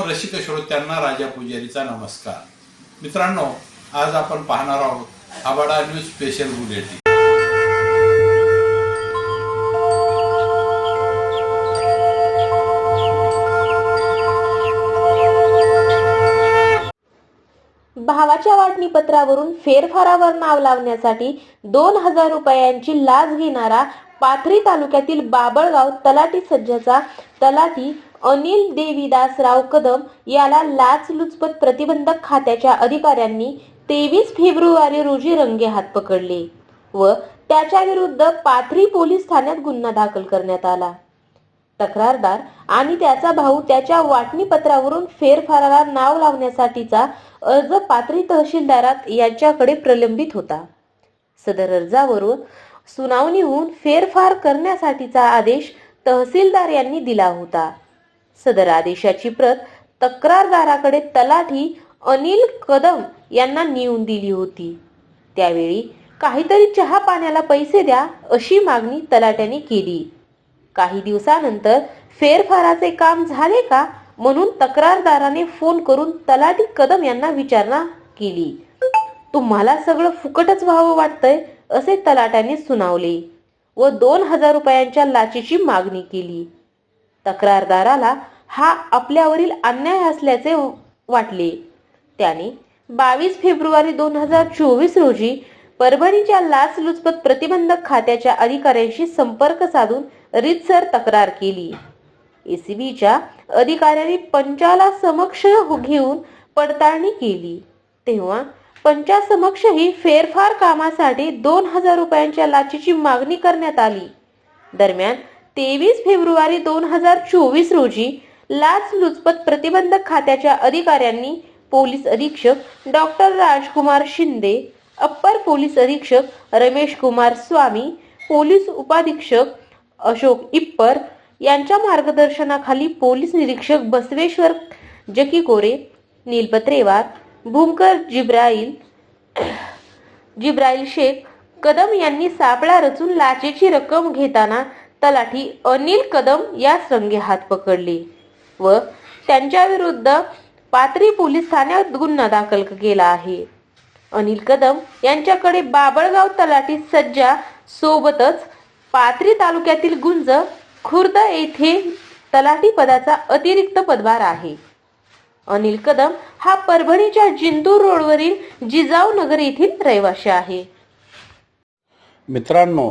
रसिक श्रोत्यांना राजा पुजारीचा नमस्कार. मित्रांनो आज आपण पाहणार आहोत आबाडा न्यूज स्पेशल बुलेटिन भावाच्या वाटणीपत्रावरून फेरफारावर नाव लावण्यासाठी दोन हजार रुपयांची लाच घेणारा पाथरी तालुक्यातील बाबळगाव तलाठी सज्जाचा तलाठी अनिल देवीदासराव कदम याला लाचलुचपत प्रतिबंधक खात्याच्या अधिकाऱ्यांनी तेवीस फेब्रुवारी रोजी रंगे हात पकडले व त्याच्या विरुद्ध पाथरी पोलीस ठाण्यात गुन्हा दाखल करण्यात आला. तक्रारदार आणि त्याचा भाऊ त्याच्या वाटणीपत्रावरून फेरफाराला नाव लावण्यासाठीचा अर्ज पाथरी तहसीलदारात यांच्याकडे प्रलंबित होता. सदर अर्जावरून सुनावणी होऊन फेरफार करण्यासाठीचा आदेश तहसीलदार यांनी दिला होता. सदर आदेशाची प्रत तक्रारदाराकडे तलाठी अनिल कदम यांना नेऊन दिली होती. त्यावेळी काहीतरी चहा पाण्याला पैसे द्या अशी मागणी तलाट्याने केली. काही दिवसानंतर फेरफाराचे काम झाले का म्हणून तक्रारदाराने फोन करून तलाठी कदम यांना विचारणा केली. तुम्हाला सगळं फुकटच व्हावं वाटतंय असे तलाट्याने सुनावले व दोन हजार रुपयांच्या लाचीची मागणी केली. तक्रारदाराला हा आपल्यावरील अन्याय असल्याचे वाटले. त्याने बावीस फेब्रुवारी दोन हजार चोवीस रोजी परभणीच्या लाचलुचपत प्रतिबंधक खात्याच्या अधिकाऱ्यांशी संपर्क साधून रितसर तक्रार केली. एसीबीच्या अधिकाऱ्यांनी पंचाला समक्ष घेऊन पडताळणी केली. तेव्हा पंचासमक्षही फेरफार कामासाठी दोन हजार रुपयांच्या लाचीची मागणी करण्यात आली. दरम्यान तेवीस फेब्रुवारी दोन हजार चोवीस रोजी लाच लुचपत प्रतिबंधक खात्याच्या अधिकाऱ्यांनी पोलीस अधीक्षक doctor Rajkumar Shinde upper police अधीक्षक रमेश कुमार स्वामी पोलीस उपाधीक्षक अशोक इप्पर यांच्या मार्गदर्शनाखाली पोलीस निरीक्षक बसवेश्वर जकीकोरे नीलपत्रेवार भूमकर जिब्राईल जिब्राईल शेख कदम यांनी सापळा रचून लाचेची रक्कम घेताना तलाठी अनिल कदम या रंगे हात पकडले व त्यांच्या विरुद्ध पात्री पोलीस ठाण्यात गुन्हा दाखल केला आहे. अनिल कदम यांच्याकडे बाबळगाव तलाठी सज्जा सोबतच पात्री तालुक्यातील गुंज खुर्द येथे तलाठी पदाचा अतिरिक्त पदभार आहे. अनिल कदम हा परभणीच्या जिंतूर रोडवरील जिजाऊ नगर येथील रहिवासी आहे. मित्रांनो